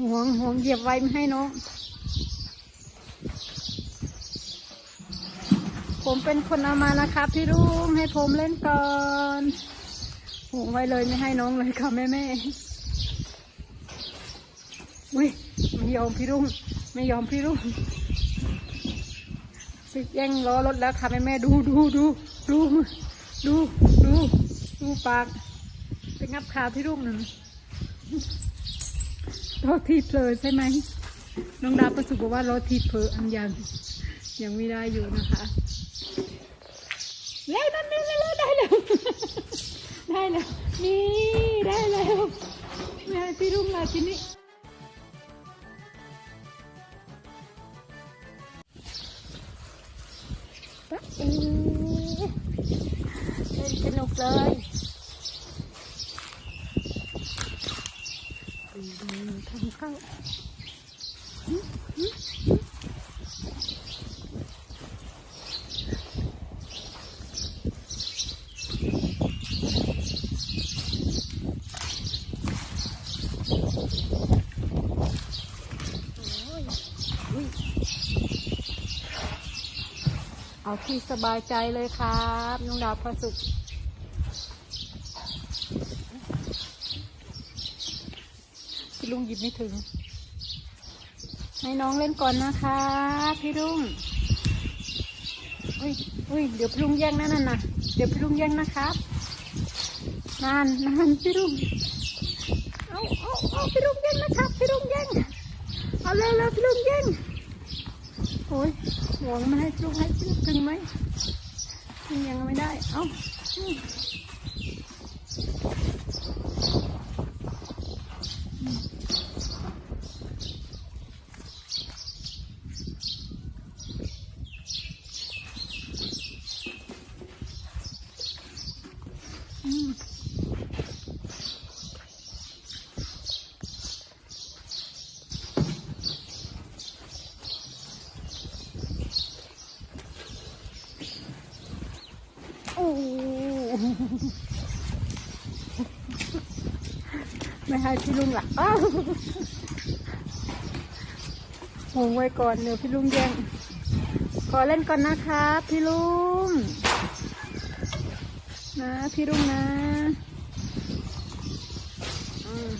ห่วงห่วงเหยียบไว้ไม่ให้น้อง ผมเป็นคนเอามานะครับพี่รุ่งให้ผมเล่นก่อนห่วงไว้เลยไม่ให้น้องเลยค่ะแม่แม่อุ้ยไม่ยอมพี่รุ่ง ไม่ยอมพี่รุ่งไปแย่งล้อรถแล้วค่ะแม่แม่ดูดูดูดูดูดูดูปากไปงับขาพี่รุ่งหนึ่ง รถทีบเลยใช่ไหมน้องดาวประสุบอกว่ารถทีบเพออันยังยังไม่ได้อยู่นะคะแล้วนั่นนี่แล้วได้แล้วได้แล้วนี่ได้แล้วแม่พี่รุ่งมาที่นี้ป๊ะเอ๋เล่นสนุกเลยอืมทำ เข้าหึหึหึโอ้ยอุ๊ยเอาที่สบายใจเลยครับน้องดาวพระสุข พี่ลุงหยิบไม่ถึง ให้น้องเล่นก่อนนะคะ พี่ลุงอุ้ยอุ้ยเดี๋ยวพี่ลุงแย่งนั่นน่ะเดี๋ยวพี่ลุงแย่งนะครับนานนานพี่ลุงเอาเอาเอาพี่ลุงแย่งนะครับพี่ลุงแย่งเอาเร็วเร็วพี่ลุงแย่งโอ้ยหวงไม่ให้พี่ลุงให้พี่ลุงถึงไหมยังไม่ได้ เอา ไม่ให้พี่ลุงหลักอ้าวหงไว้ก่อนเดี๋ยวพี่ลุงแย่งขอเล่นก่อนนะคะพี่ลุง นะพี่รุ่งนะอืม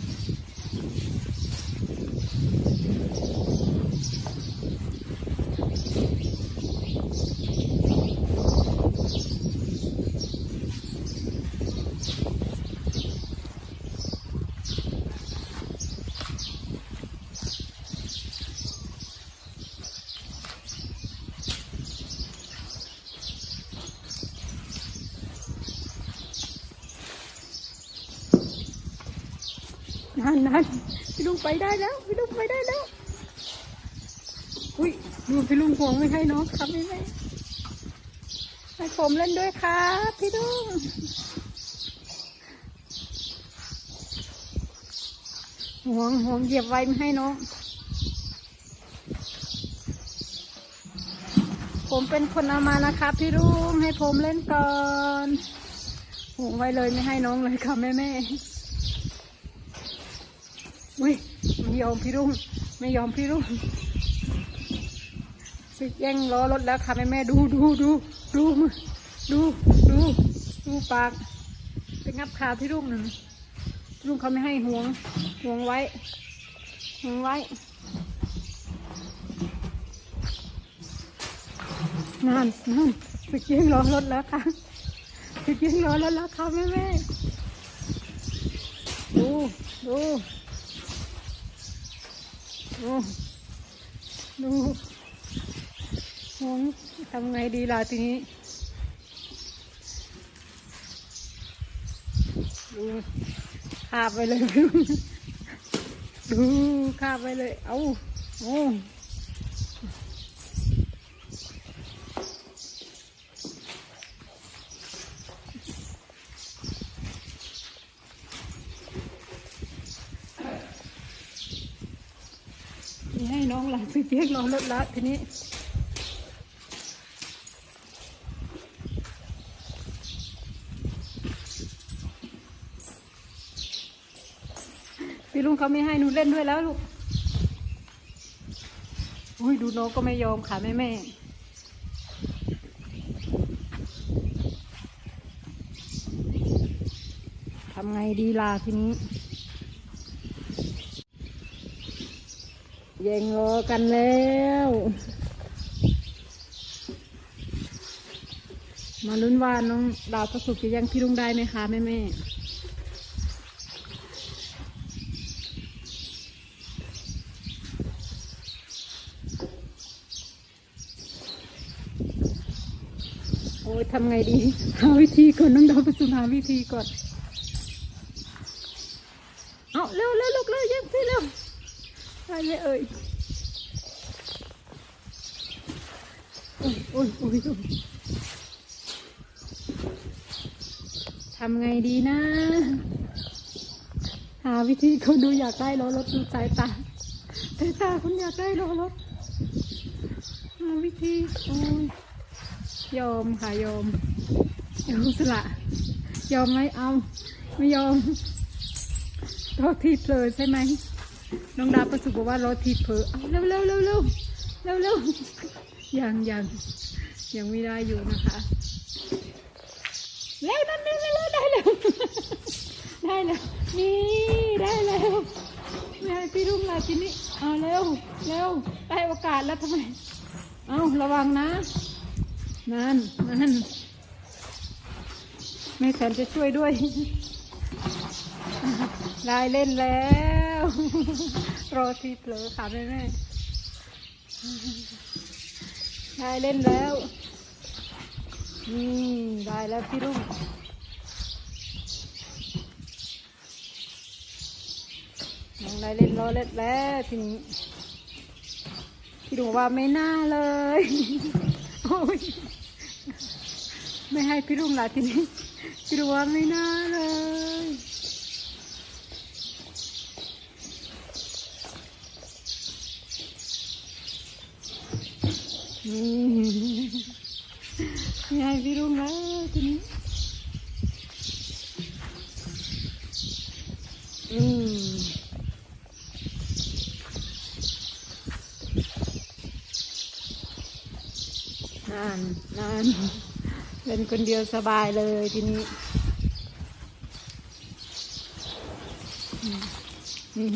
นั่นนั่นพี่ลุงไปได้แล้ว พี่ลุงไปได้แล้ว อุ้ยดูพี่ลุงห่วงไม่ให้น้องครับไม่ให้ให้ผมเล่นด้วยครับพี่ลุงห่วงห่วงเหยียบไว้ไม่ให้น้อง ผมเป็นคนเอามานะครับพี่ลุงให้ผมเล่นก่อนห่วงไว้เลยไม่ให้น้องเลยค่ะแม่แม่ อุ้ยไม่ยอมพี่รุ่งไม่ยอมพี่รุ่งไปแย่งล้อรถแล้วค่ะแม่แม่ดูดูดูดูดูดูดูปากไปงับขาพี่รุ่งหนึ่งพี่รุ่งเขาไม่ให้ห่วงห่วงไว้ห่วงไว้นั่นนั่นไปแย่งล้อรถแล้วค่ะไปแย่งล้อรถแล้วค่ะแม่แม่ดูดู ดูดูหวงทำไงดีล่ะทีนี้ดูคาบไปเลย ดูคาบไปเลย เอาโอ้นี่ใหลังซื้อเปียกรอรถละทีนี้พี่ลุงเขาไม่ให้หนูเล่นด้วยแล้วลูก อุ้ยดูน้องก็ไม่ยอมค่ะแม่แม่ทำไงดีล่ะทีนี้ แย่งรอกันแล้ว มาลุ้นว่าน้องดาวประสบจะยังพี่ลุงได้ไหมคะแม่แม่โอ้ยทำไงดีหาวิธีก่อนน้องดาวประสบหาวิธีก่อน เอาเร็วเร็วลูกเร็วยังพี่เร็ว ได้เลยเอ่ยโอ้ยโอ้ยโอ้ยโอ้ยทำไงดีนะ หาวิธีเขาดูอยากได้ล้อรถดูสายตาสายตาคุณอยากได้ล้อรถหาวิธีโอ้ยยอมค่ะยอมยอมสละ ยอมไหมเอา ไม่ยอมรถทีบเลยใช่ไหม น้องดาประสุบอกว่ารถทีเพอเอเร็วเร็วเร็วเร็วเร็วเร็วยังยังยังไม่ได้อยู่นะคะเร็วนั่นนี่เร็วได้แล้วได้แล้วนี่ได้แล้วแม่พี่รุ่งลาทีนี้เอาเร็วเร็วได้โอกาสแล้วทำไมเอาระวังนะนั่นนั่นแม่แสนจะช่วยด้วยได้เล่นแล้ว รอทีเผลอค่ะแม่แม่ได้เล่นแล้วนี่ได้แล้วพี่รุ่งน้องได้เล่นล้อเล่นแล้วทีนี้พี่รุ่งว่าไม่น่าเลยโอ้ยไม่ให้พี่รุ่งละทีนี้พี่รุ่งว่าไม่น่าเลย นี่ไม่ให้พี่รุ่งแล้วทีนี้อืมนานนานเล่นคนเดียวสบายเลยทีนี้นี่